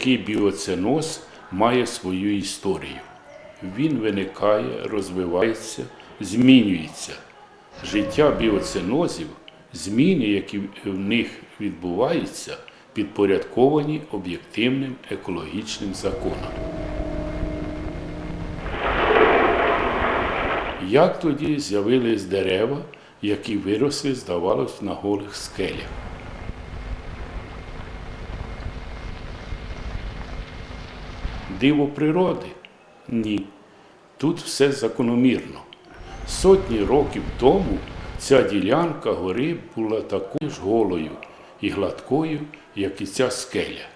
Будь-який біоценоз має свою історію. Він виникає, розвивається, змінюється. Життя біоценозів, зміни, які в них відбуваються, підпорядковані об'єктивним екологічним законам. Як тоді з'явились дерева, які виросли, здавалось, на голих скелях? Диво природи? Ні. Тут все закономірно. Сотні років тому ця ділянка гори була такою ж голою і гладкою, як і ця скеля.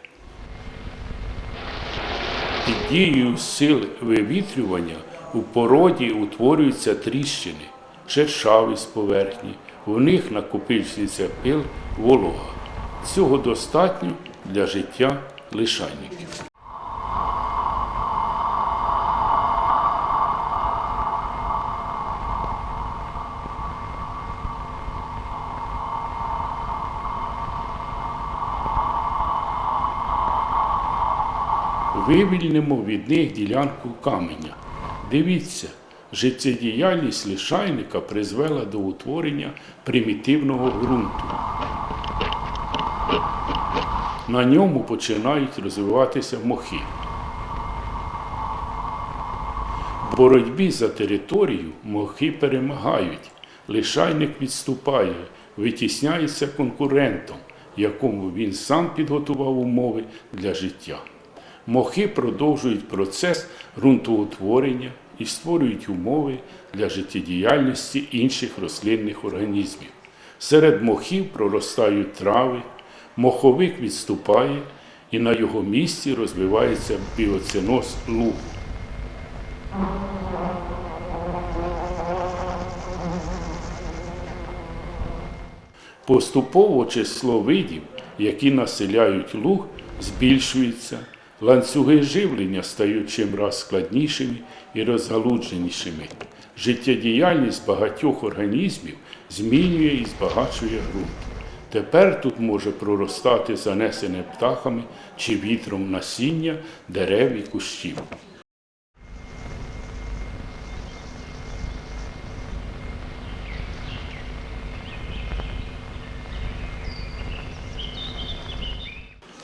Під дією сил вивітрювання у породі утворюються тріщини, шершаві з поверхні, в них накопичується пил, волога. Цього достатньо для життя лишайників. Вивільнимо від них ділянку каменя. Дивіться, життєдіяльність лишайника призвела до утворення примітивного ґрунту. На ньому починають розвиватися мохи. В боротьбі за територію мохи перемагають, лишайник відступає, витісняється конкурентом, якому він сам підготував умови для життя. Мохи продовжують процес ґрунтоутворення і створюють умови для життєдіяльності інших рослинних організмів. Серед мохів проростають трави, моховик відступає і на його місці розвивається біоценоз лугу. Поступово число видів, які населяють луг, збільшується, ланцюги живлення стають чимраз складнішими і розгалудженішими. Життєдіяльність багатьох організмів змінює і збагачує ґрунт. Тепер тут може проростати занесене птахами чи вітром насіння дерев і кущів.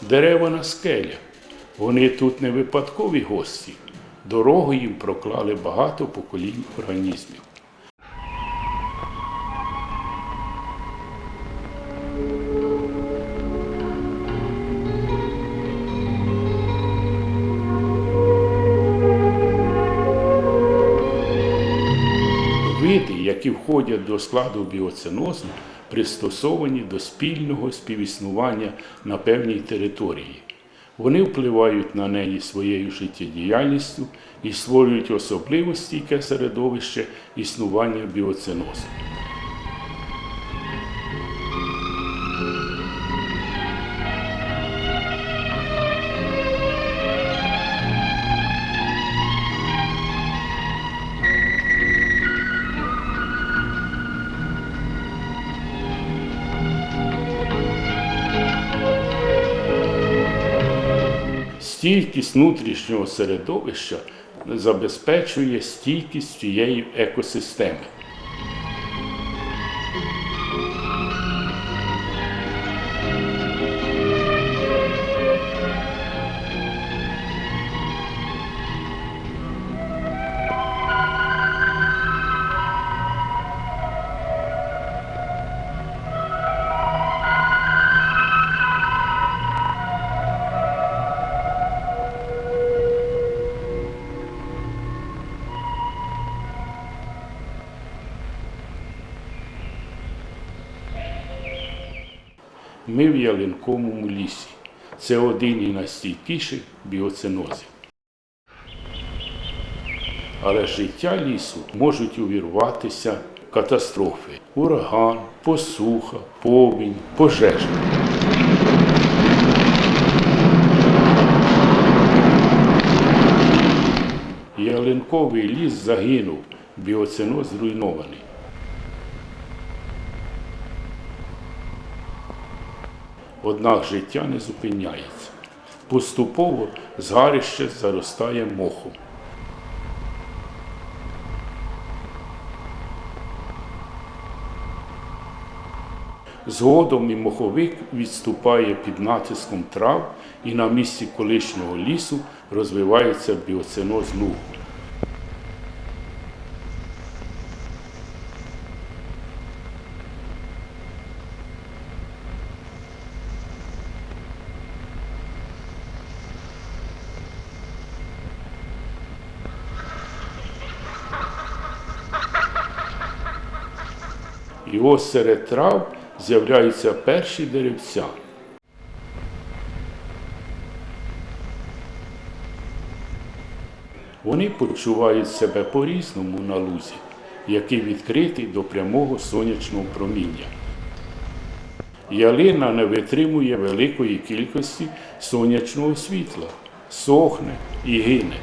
Дерева на скелях. Вони тут не випадкові гості. Дорогу їм проклали багато поколінь організмів. Види, які входять до складу біоценозу, пристосовані до спільного співіснування на певній території. Вони впливають на неї своєю життєдіяльністю і створюють особливо стійке середовище існування біоценозу. Стійкість внутрішнього середовища забезпечує стійкість цієї екосистеми. Ми в ялинковому лісі. Це один із найстійкіших біоценозів. Але життя лісу можуть увірватися катастрофи: ураган, посуха, повінь, пожежа. Ялинковий ліс загинув, біоценоз зруйнований. Однак життя не зупиняється. Поступово згарище заростає мохом. Згодом і моховик відступає під натиском трав і на місці колишнього лісу розвивається біоценоз лугу. І ось серед трав з'являються перші деревця. Вони почувають себе по-різному на лузі, який відкритий до прямого сонячного проміння. Ялина не витримує великої кількості сонячного світла, сохне і гине.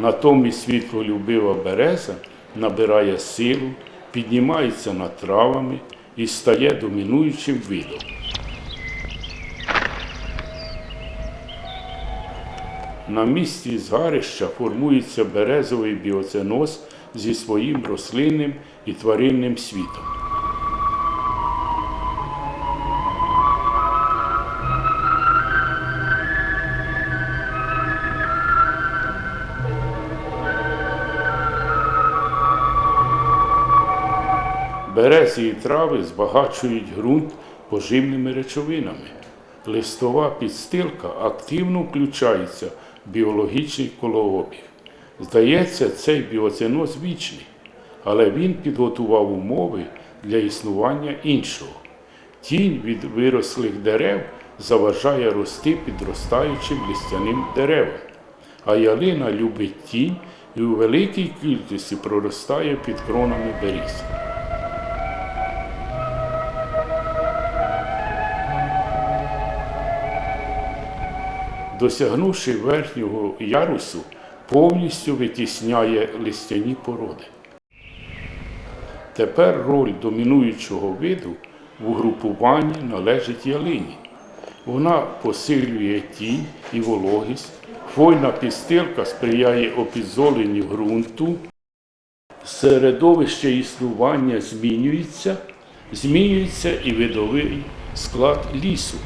Натомість світлолюбива береза набирає силу, піднімається над травами і стає домінуючим видом. На місці згарища формується березовий біоценоз зі своїм рослинним і тваринним світом. Берези і трави збагачують ґрунт поживними речовинами. Листова підстилка активно включається в біологічний колообіг. Здається, цей біоценоз вічний, але він підготував умови для існування іншого. Тінь від вирослих дерев заважає рости підростаючим листяним деревам, а ялина любить тінь і у великій кількості проростає під кронами беріз. Досягнувши верхнього ярусу, повністю витісняє листяні породи. Тепер роль домінуючого виду в угрупуванні належить ялині. Вона посилює тінь і вологість, хвойна підстилка сприяє опізоленню ґрунту, середовище існування змінюється, змінюється і видовий склад лісу.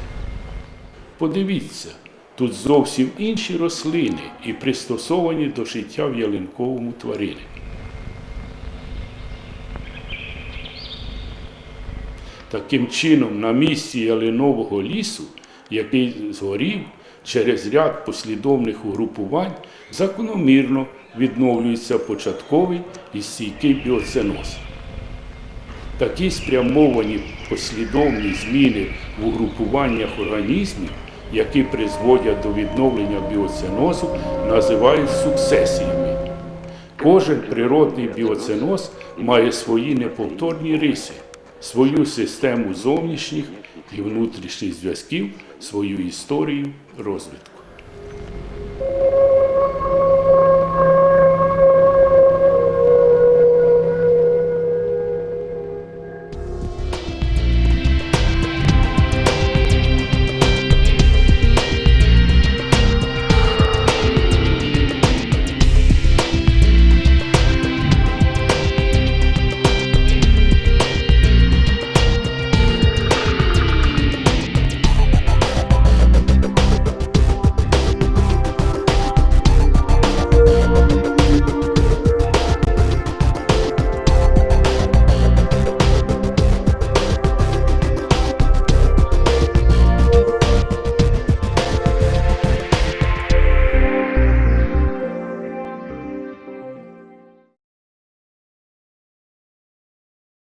Подивіться, тут зовсім інші рослини і пристосовані до життя в ялинковому тварині. Таким чином, на місці ялинового лісу, який згорів через ряд послідовних угрупувань, закономірно відновлюється початковий і стійкий біоценоз. Такі спрямовані послідовні зміни в угрупуваннях організмів, які призводять до відновлення біоценозу, називають сукцесіями. Кожен природний біоценоз має свої неповторні риси, свою систему зовнішніх і внутрішніх зв'язків, свою історію розвитку.